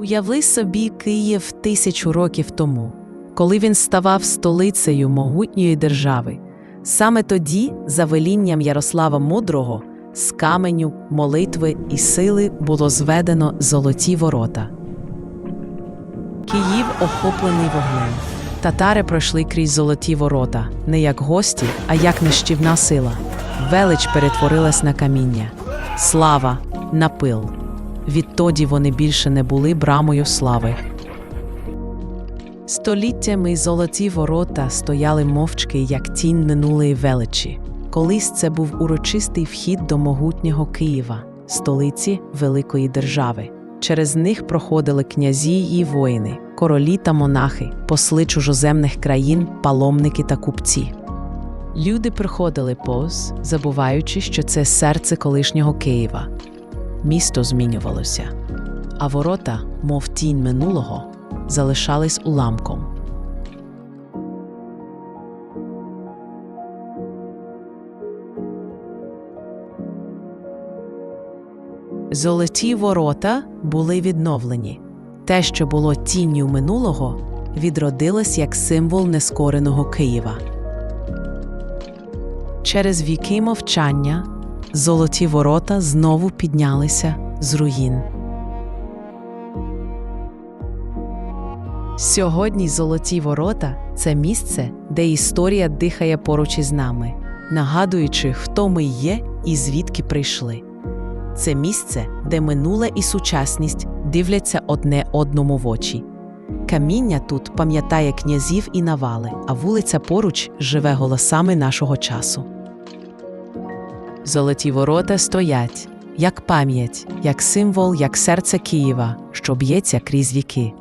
Уяви собі Київ тисячу років тому, коли він ставав столицею могутньої держави. Саме тоді, за велінням Ярослава Мудрого, з каменю, молитви і сили було зведено золоті ворота. Київ охоплений вогнем. Татари пройшли крізь золоті ворота, не як гості, а як нищівна сила. Велич перетворилась на каміння, слава на пил. Відтоді вони більше не були брамою слави. Століттями золоті ворота стояли мовчки, як тінь минулої величі. Колись це був урочистий вхід до могутнього Києва, столиці великої держави. Через них проходили князі і воїни, королі та монахи, посли чужоземних країн, паломники та купці. Люди приходили повз, забуваючи, що це серце колишнього Києва. Місто змінювалося, а ворота, мов тінь минулого, залишались уламком. Золоті ворота були відновлені. Те, що було тінню минулого, відродилось як символ нескореного Києва. Через віки мовчання золоті ворота знову піднялися з руїн. Сьогодні золоті ворота це місце, де історія дихає поруч із нами, нагадуючи, хто ми є і звідки прийшли. Це місце, де минуле і сучасність дивляться одне одному в очі. Каміння тут пам'ятає князів і навали, а вулиця поруч живе голосами нашого часу. Золоті ворота стоять як пам'ять, як символ, як серце Києва, що б'ється крізь віки.